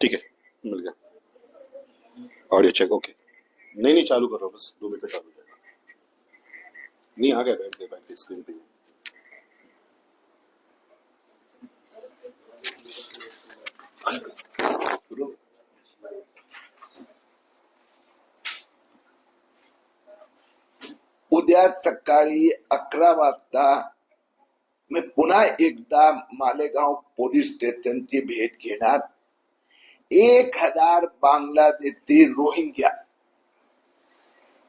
ठीक है, मिल गया। ऑडियो चेक ओके नहीं नहीं, चालू करो, बस दो मिनट चालू जाएगा। नहीं, आ गया, बैठ गया बैठ गया स्क्रीन पे उद्या सकाळी अकरा वाजता मी पुन्हा एकदा मालेगाव पोलीस स्टेशनची भेट घेणार एक हजार बांगलादेशी रोहिंग्या.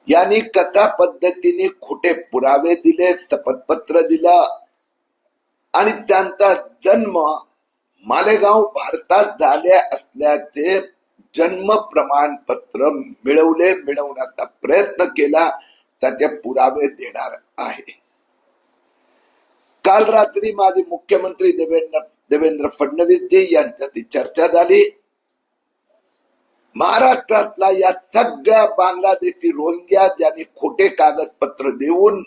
यांनी कथा पद्धतीने खोटे पुरावे दिले शपथपत्र दिलं आणि त्यांचा जन्म मालेगाव भारतात झाले असल्याचे जन्म प्रमाणपत्र मिळवले मिळवण्याचा प्रयत्न केला त्याचे पुरावे देणार आहे. काल रात्री माझे मुख्यमंत्री देवेंद्र देवेंद्र फडणवीस यांच्या यांच्याशी चर्चा झाली. महाराष्ट्रातला या सगळ्या बांगलादेशी रोहिंग्या ज्यांनी खोटे कागदपत्र देऊन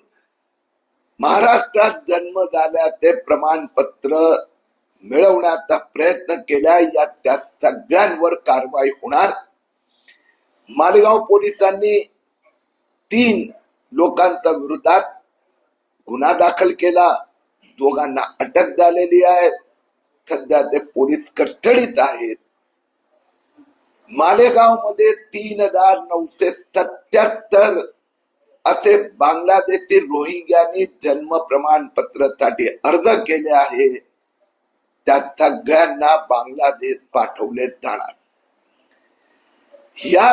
महाराष्ट्रात जन्म झाल्या ते प्रमाणपत्र मिळवण्याचा प्रयत्न केला या त्या सगळ्यांवर कारवाई होणार. मालेगाव पोलिसांनी तीन लोकांच्या विरोधात गुन्हा दाखल केला. दोघांना अटक झालेली आहे. सध्या ते पोलीस कस्टडीत आहेत. मालेगावमध्ये तीन हजार नऊशे सत्याहत्तर असे बांगलादेशी रोहिंग्यांनी जन्म प्रमाणपत्रासाठी अर्ज केले आहे. त्या सगळ्यांना बांगलादेश पाठवले जाणार. या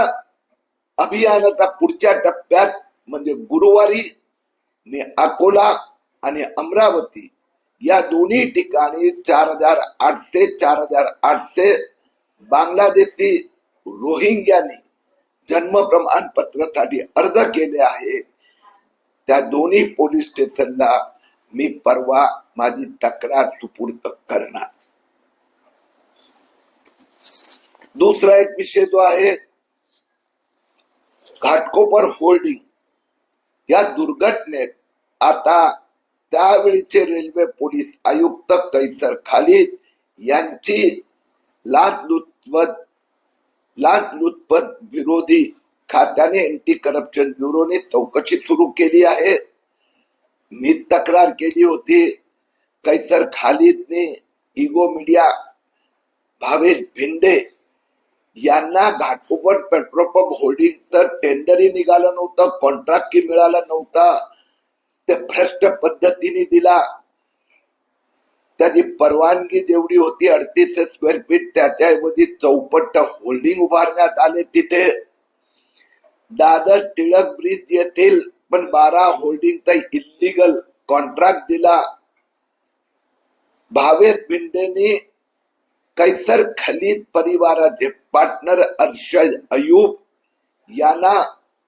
अभियानाचा पुढच्या टप्प्यात म्हणजे गुरुवारी मी अकोला आणि अमरावती या दोन्ही ठिकाणी चार हजार आठशे चार हजार आठशे बांगलादेशी रोहिंग्याने जन्म प्रमाणपत्रासाठी अर्ज केले आहे. त्या दोन्ही पोलीस स्टेशनला मी परवा माझी तक्रार सुपूर्द करणार. दुसरा एक विषय जो आहे घाटकोपर होल्डिंग या दुर्घटनेत आता त्यावेळीचे रेल्वे पोलीस आयुक्त कैसर खाली यांची लाचलुचपत लाचलुचपत विरोधी खात्याने अँटी करप्शन ब्युरोने चौकशी सुरू केली आहे. मी तक्रार केली होती. कैसर खालिदने इगो मीडिया भावेश भिंडे यांना घाटकोपर पेट्रोल पंप होल्डिंगचं टेंडरही निघालं नव्हतं कॉन्ट्रॅक्टही मिळालं नव्हतं. ते भ्रष्ट पद्धतीने दिला. त्याची परवानगी जेवढी होती अडतीस स्क्वेअर फीट त्याच्याऐवजी चौपट्ट होल्डिंग उभारण्यात आले तिथे. दादर टिळक ब्रिज येथील पण बारा होल्डिंगचा इलिगल कॉन्ट्रॅक्ट दिला. भावेश भिंडेनी कैसर खलीद परिवाराचे पार्टनर अर्शद अयूब यांना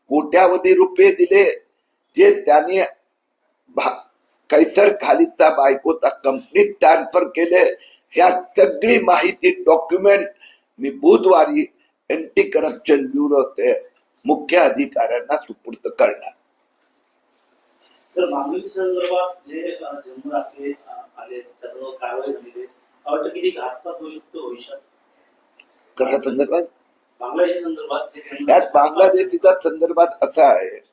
कोट्यावधी रुपये दिले जे त्याने कैसर खालिदचा बायकोचा कंपनीत ट्रान्सफर केले. ह्या सगळी माहिती डॉक्युमेंट मी बुधवारी अँटी करप्शन ब्युरोचे मुख्य अधिकाऱ्यांना सुपूर्द करणार. कशा संदर्भात बांगलादेश संदर्भात असं आहे.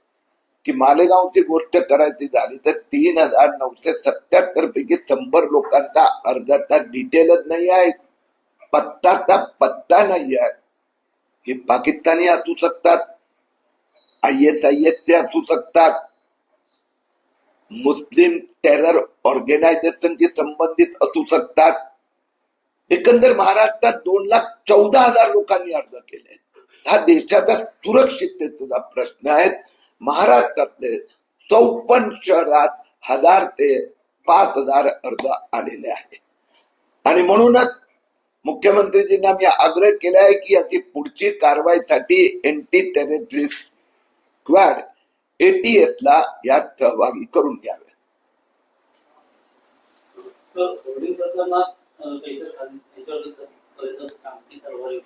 की मालेगावची गोष्ट करायची झाली तर तीन हजार नऊशे सत्याहत्तर पैकी शंभर लोकांचा अर्जाचा डिटेलच नाही आहे. पत्ताचा पत्ता नाही आहे. हे पाकिस्तानी असू शकतात आय एस आय असू शकतात. मुस्लिम टेरर ऑर्गनायझेशनशी संबंधित असू शकतात. एकंदर महाराष्ट्रात दोन लाख चौदा हजार लोकांनी अर्ज केले हा देशाचा सुरक्षिततेचा प्रश्न आहे. महाराष्ट्रातले चौपन्न शहरात हजार ते पाच हजार अर्ज आलेले आहेत. आणि म्हणूनच मुख्यमंत्रीजींना मी आग्रह केला आहे की याची पुढची कारवाईसाठी एंटी टेरिटरी स्क्वॅड एटीएस ला यात सहभागी करून घ्यावे सर होल्डिंग प्रकरणात अ, कैसर खान यांच्यावर पर्यंत कामती कारवाई होईल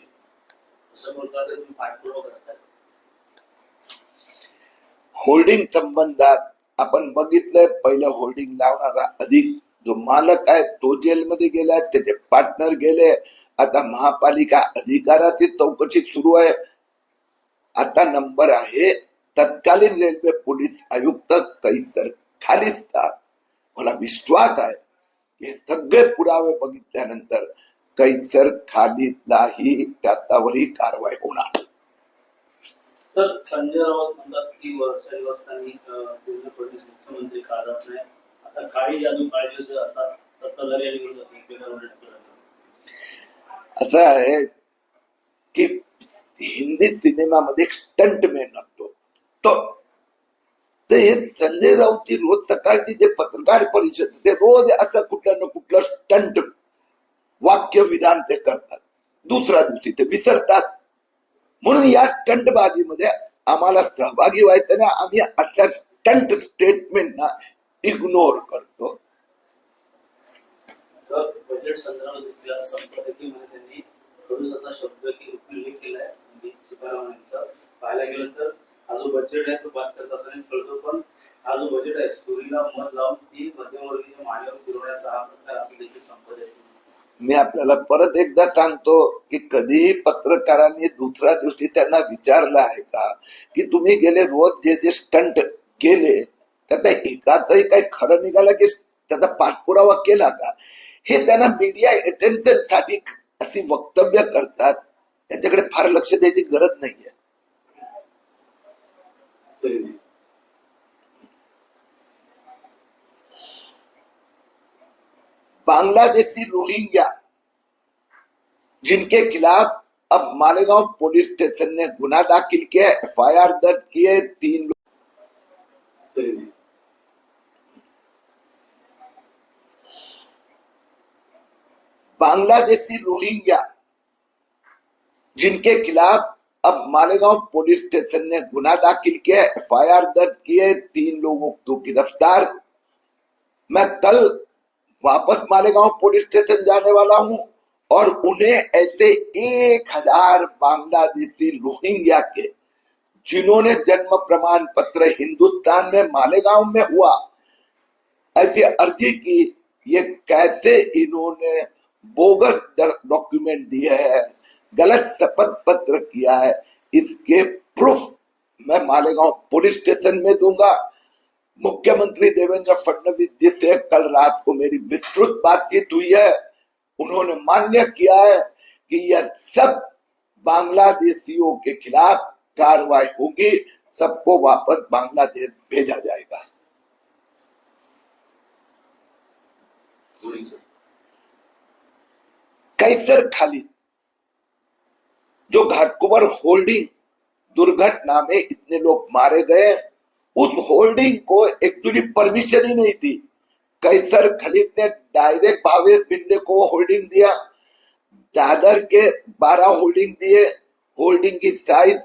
अशा प्रकारे तुम्ही पाठपुरावा करताय होल्डिंग संबंधात आपण बघितलंय पहिलं होल्डिंग लावणारा अधिक जो मालक आहे तो जेलमध्ये गेलाय त्याचे पार्टनर गेले. आता महापालिका अधिकाराची चौकशी सुरू आहे. आता नंबर आहे तत्कालीन रेल्वे पोलीस आयुक्त कैसर खालिस्तार मला विश्वास आहे हे सगळे पुरावे बघितल्यानंतर कैसर खालीतलाही त्याच्यावरही कारवाई होणार. सर, संजय राऊत म्हणतात की वाजतानी देवेंद्र फडणवीस मुख्यमंत्री नाही. आता जादू काळजी जो असा सत्ताधारी आणि. असं आहे की हिंदी सिनेमामध्ये एक असतो तो ते हे संजय राऊतची रोज सकाळची जे पत्रकार परिषद, ते रोज असं कुठलं ना कुठलं स्टंट वाक्य विधान ते करतात. दुसऱ्या दिवशी ते विसरतात. म्हणून या स्टंट बाजीमध्ये आम्हाला सहभागी व्हायचं ना आम्ही आता स्टंट स्टेटमेंटना इग्नोर करतो. बजेट संदर्भात देखील संपादकीमध्ये त्यांनी शब्द की उल्लेख केलाय. म्हणजे सीतारामन पाहायला गेलं तर हा जो बजेट आहे तो बात करत असतानाच कळतो. पण हा जो बजेट आहे चोरीला मन लावून ती मध्यमवर्गीय मान्यवर फिरवण्याचा हा प्रकार असं देखील संपादक मी आपल्याला परत एकदा सांगतो की कधीही पत्रकारांनी दुसऱ्या दिवशी त्यांना विचारलं आहे का? की तुम्ही गेले रोज जे जे स्टंट केले त्याचा एकाचही काही खरं निघालं की त्याचा पाठपुरावा केला का? हे त्यांना मीडिया अटेन्शनसाठी अशी वक्तव्य करतात. त्याच्याकडे फार लक्ष द्यायची गरज नाहीये. बांग्लादेशी रोहिंग्या, जिनके खिलाफ अब मालेगांव पुलिस स्टेशन ने गुना दाखिल किया आर दर्ज किए तीन लोग बांग्लादेशी रोहिंग्या, जिनके खिलाफ अब मालेगांव पुलिस स्टेशन ने गुना दाखिल किया एफ़ आई आर दर्ज किए तीन लोगों को गिरफ़्तार। मैं कल वापस मालेगांव पुलिस स्टेशन जाने वाला हूँ और उन्हें ऐसे एक हज़ार बांग्लादेशी रोहिंग्या के, जिन्होंने जन्म प्रमाण पत्र हिंदुस्तान में मालेगांव में हुआ, ऐसी अर्जी की, ये कैसे इन्होंने बोगस डॉक्यूमेंट दिए है, गलत शपथ पत्र किया है, इसके प्रूफ मैं मालेगांव पुलिस स्टेशन में दूँगा। मुख्यमंत्री देवेंद्र फडणवीस जी से कल रात को मेरी विस्तृत बातचीत हुई है। उन्होंने मान्य किया है कि यह सब बांग्लादेशियों के खिलाफ कार्रवाई होगी, सबको वापस बांग्लादेश भेजा जाएगा। कैसर खालिद जो घाटकुबर होल्डिंग दुर्घटना में इतने लोग मारे गए उस होल्डिंग को एक्चुअली परमिशन ही नहीं थी। कैसर खलीद ने डायरेक्ट भावेश बिंडे को होल्डिंग दिया। दादर के बारह होल्डिंग दिए। होल्डिंग की साइज़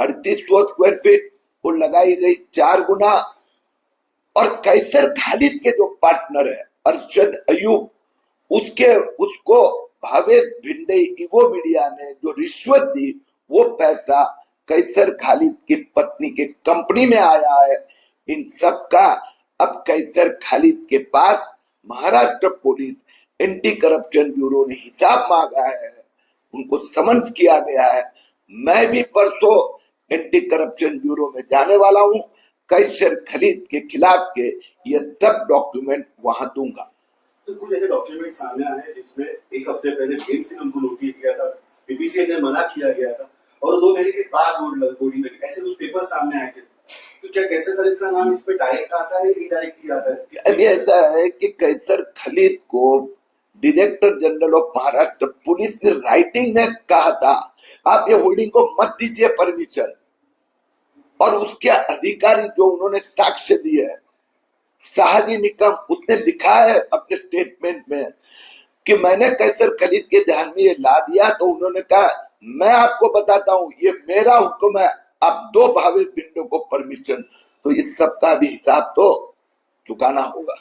अड़तीस सौ स्क्वायर फीट वो लगाई गई चार गुना। और कैसर खालिद के जो पार्टनर है, अरशद अयूब, उसके, उसको भावेश भिंडे इगो मीडिया ने जो रिश्वत दी, वो पैसा कैसर खालिद की पत्नी के कंपनी में आया है। इन सब का अब कैसर खालिद के पास Maharashtra police anti corruption bureau ने हिसाब मांगा है। उनको समन्स किया गया है। मैं भी परसों एंटी करप्शन ब्यूरो में जाने वाला हूँ। कैसर खलीद के खिलाफ के ये सब डॉक्यूमेंट वहाँ दूँगा। तो कुछ ऐसे डॉक्यूमेंट सामने आए जिसमें एक हफ़्ते पहले जेम्स ने उनको नोटिस दिया था बीबीसी ने मना किया गया था। और दो महीने के बाद बोर्डिंग लगी ऐसे कुछ पेपर सामने आए थे। तो क्या कैसर खलीद का नाम? इस पे डायरेक्ट आता है इनडायरेक्टली आता है? अभी ऐसा है कि कैसर खलीद को director general of Maharashtra police ने राइटिंग में कहा था, आप ये होल्डिंग को मत दीजिए परमिशन और उसके अधिकारी जो उन्होंने साक्ष्य दिए शाहजी निकम, उसने लिखा है अपने स्टेटमेंट में कि मैंने कैसर खलीद के ध्यान में ये ला दिया तो उन्होंने कहा मैं आपको बताता हूँ ये मेरा हुक्म है आप दो भावेश बिंडो को परमिशन तो इस सब का भी हिसाब तो चुकाना होगा।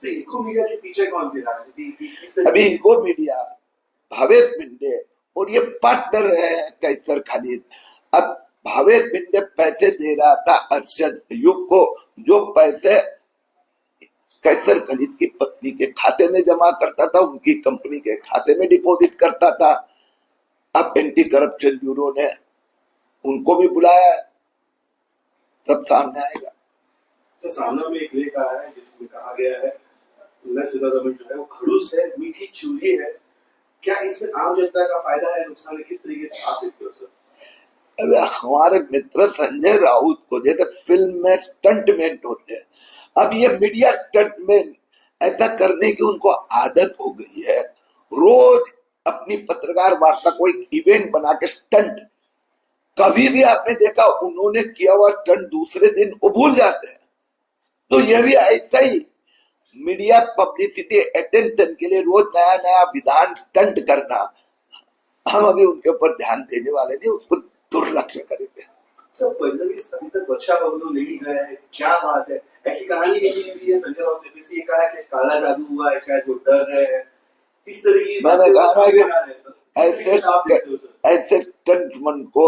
इनको मीडिया के पीछे कौन अभी इको मीडिया भावेश बिंडे और ये पार्टनर है कैसर खालिद। अब भावेश बिंडे पैसे दे रहा था अरशद युग को जो पैसे कैसर गणित की पत्नी के खाते में जमा करता था उनकी कंपनी के खाते में डिपॉजिट करता था। अब एंटी करप्शन ब्यूरो ने उनको भी बुलाया है। सब सामने आएगा। सर सामना में एक लेख आया है जिसमें कहा गया है मैं सीतारमण जो है वो खड़ूस है मीठी चूल्ही है। क्या इसमें आम जनता का फ़ायदा है नुकसान है? किस तरीके से आप देखते हो सर? अबे हमारे मित्र संजय राउत को जैसे फ़िल्म में स्टंटमैन होते हैं। अब ये मीडिया स्टंटमैन ऐसा करने की उनको आदत हो गई है। रोज अपनी पत्रकार वार्ता को एक इवेंट बना के स्टंट कभी भी आपने देखा, उन्होंने किया हुआ स्टंट दूसरे दिन, वो भूल जाते हैं। तो ये भी ऐसा ही मीडिया पब्लिसिटी अटेंशन के लिए रोज नया नया विधान स्टंट करना। हम अभी उनके ऊपर ध्यान देने वाले नहीं, उसको दुर्लक्ष्य करेंगे। सर फडणवीस अभी तक नहीं है, क्या बात है? ऐसी कहानी नहीं है, संजय राउत ने कहा है कि काला जादू हुआ है, शायद वो डर रहे हैं। इस तरह की मैंने कहा सामने कि ऐसे कैसे स्टंटमैन को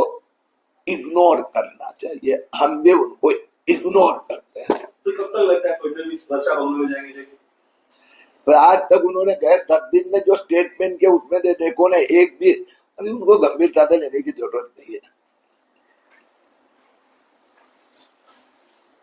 इग्नोर करना चाहिए। हम भी उनको इग्नोर करते हैं। तो कब तक लगता है फडणवीस वर्षा बंगलो में जाएँगे पर आज तक उन्होंने कहे दस दिन में जो स्टेटमेंट के उसमें दे देखो ना एक भी अभी उनको गंभीरता से लेने की ज़रूरत नहीं है।